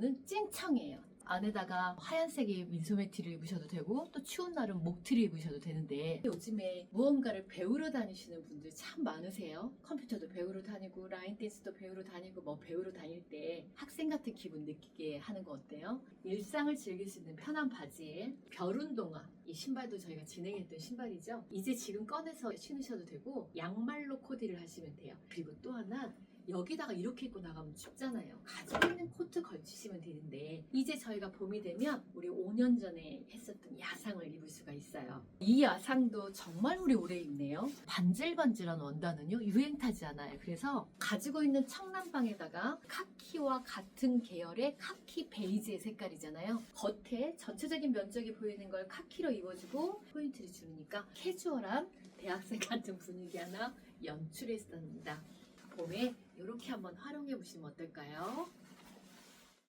이거는 찐청이에요. 안에다가 하얀색의 민소매 티를 입으셔도 되고 또 추운 날은 목티를 입으셔도 되는데 요즘에 무언가를 배우러 다니시는 분들 참 많으세요. 컴퓨터도 배우러 다니고 라인 댄스도 배우러 다니고 뭐 배우러 다닐 때 학생 같은 기분 느끼게 하는 거 어때요? 일상을 즐길 수 있는 편한 바지에 별 운동화 이 신발도 저희가 진행했던 신발이죠. 이제 지금 꺼내서 신으셔도 되고 양말로 코디를 하시면 돼요. 그리고 또 하나 여기다가 이렇게 입고 나가면 춥잖아요. 가지고 있는 코트 걸치시면 되는데 이제 저희가 봄이 되면 우리 5년 전에 했었던 야상을 입을 수가 있어요. 이 야상도 정말 우리 오래 입네요. 반질반질한 원단은요 유행 타지 않아요. 그래서 가지고 있는 청남방에다가 카키와 같은 계열의 카키 베이지의 색깔이잖아요. 겉에 전체적인 면적이 보이는 걸 카키로 입어주고 포인트를 주니까 캐주얼한 대학생 같은 분위기 하나 연출했습니다. 봄에 이렇게 한번 활용해 보시면 어떨까요?